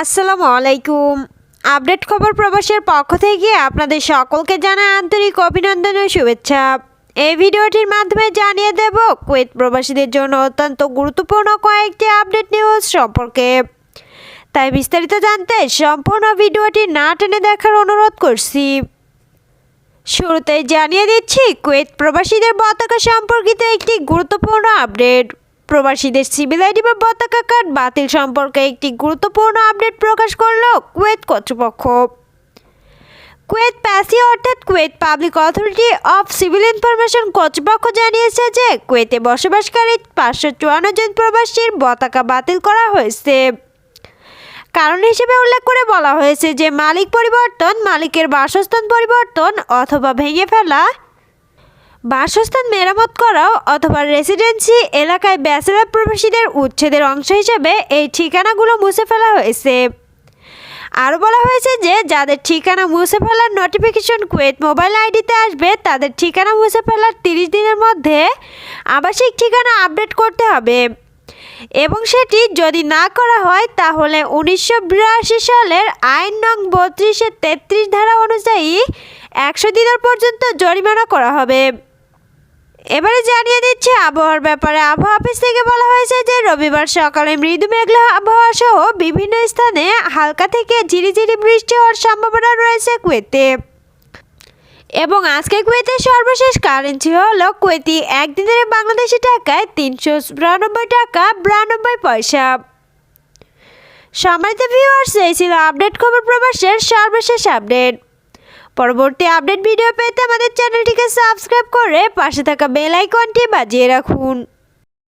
আসসালামু আলাইকুম। আপডেট খবর প্রবাসের পক্ষ থেকে আপনাদের সকলকে জানা আন্তরিক অভিনন্দন ও শুভেচ্ছা। এই ভিডিওটির মাধ্যমে জানিয়ে দেব, কুয়েত প্রবাসীদের জন্য অত্যন্ত গুরুত্বপূর্ণ কয়েকটি আপডেট নিউজ সম্পর্কে। তাই বিস্তারিত জানতে সম্পূর্ণ ভিডিওটি না টেনে দেখার অনুরোধ করছি। শুরুতেই জানিয়ে দিচ্ছি, কুয়েত প্রবাসীদের পতাকা সম্পর্কিত একটি গুরুত্বপূর্ণ আপডেট। প্রবাসীদের সিভিল আইডি বা পতাকা কার্ড বাতিল সম্পর্কে একটি গুরুত্বপূর্ণ আপডেট প্রকাশ করল কুয়েত কর্তৃপক্ষ। কুয়েত প্যাসি অর্থাৎ Kuwait public authority of civil information কর্তৃপক্ষ জানিয়েছে যে কুয়েতে বসবাসকারী পাঁচশো চুয়ান্ন জন প্রবাসীর পতাকা বাতিল করা হয়েছে। কারণ হিসেবে উল্লেখ করে বলা হয়েছে যে মালিক পরিবর্তন, মালিকের বাসস্থান পরিবর্তন অথবা ভেঙে ফেলা বাসস্থান মেরামত করাও অথবা রেসিডেন্সি এলাকায় ব্যাচেলার প্রবাসীদের উচ্ছেদের অংশ হিসেবে এই ঠিকানাগুলো মুছে ফেলা হয়েছে। আরও বলা হয়েছে যে, যাদের ঠিকানা মুছে ফেলার নোটিফিকেশন কুয়েত মোবাইল আইডিতে আসবে, তাদের ঠিকানা মুছে ফেলার তিরিশ দিনের মধ্যে আবাসিক ঠিকানা আপডেট করতে হবে। এবং সেটি যদি না করা হয়, তাহলে উনিশশো বিরাশি সালের আইন নং বত্রিশের তেত্রিশ ধারা অনুযায়ী একশো দিনের পর্যন্ত জরিমানা করা হবে। এবারে জানিয়ে দিচ্ছে, আবহাওয়ার ব্যাপারে আবহাওয়া অফিস থেকে বলা হয়েছে যে, রবিবার সকালে মৃদু মেঘলা আবহাওয়া সহ বিভিন্ন স্থানে হালকা থেকে ঝিরিঝিরি বৃষ্টি হওয়ার সম্ভাবনা রয়েছে কুয়েতে। এবং আজকে কুয়েতের সর্বশেষ কারেন্সি হলো কুয়েতি। একদিনের বাংলাদেশি টাকায় তিনশো বিরানব্বই টাকা, বিরানব্বই পয়সা। সম্মানিত ভিউয়ার্স এই ছিল আপডেট খবর প্রবাসের সর্বশেষ আপডেট পরবর্তী আপডেট ভিডিও পেতে আমাদের চ্যানেলটিকে সাবস্ক্রাইব করে পাশে থাকা বেল আইকনটি বাজিয়ে রাখুন।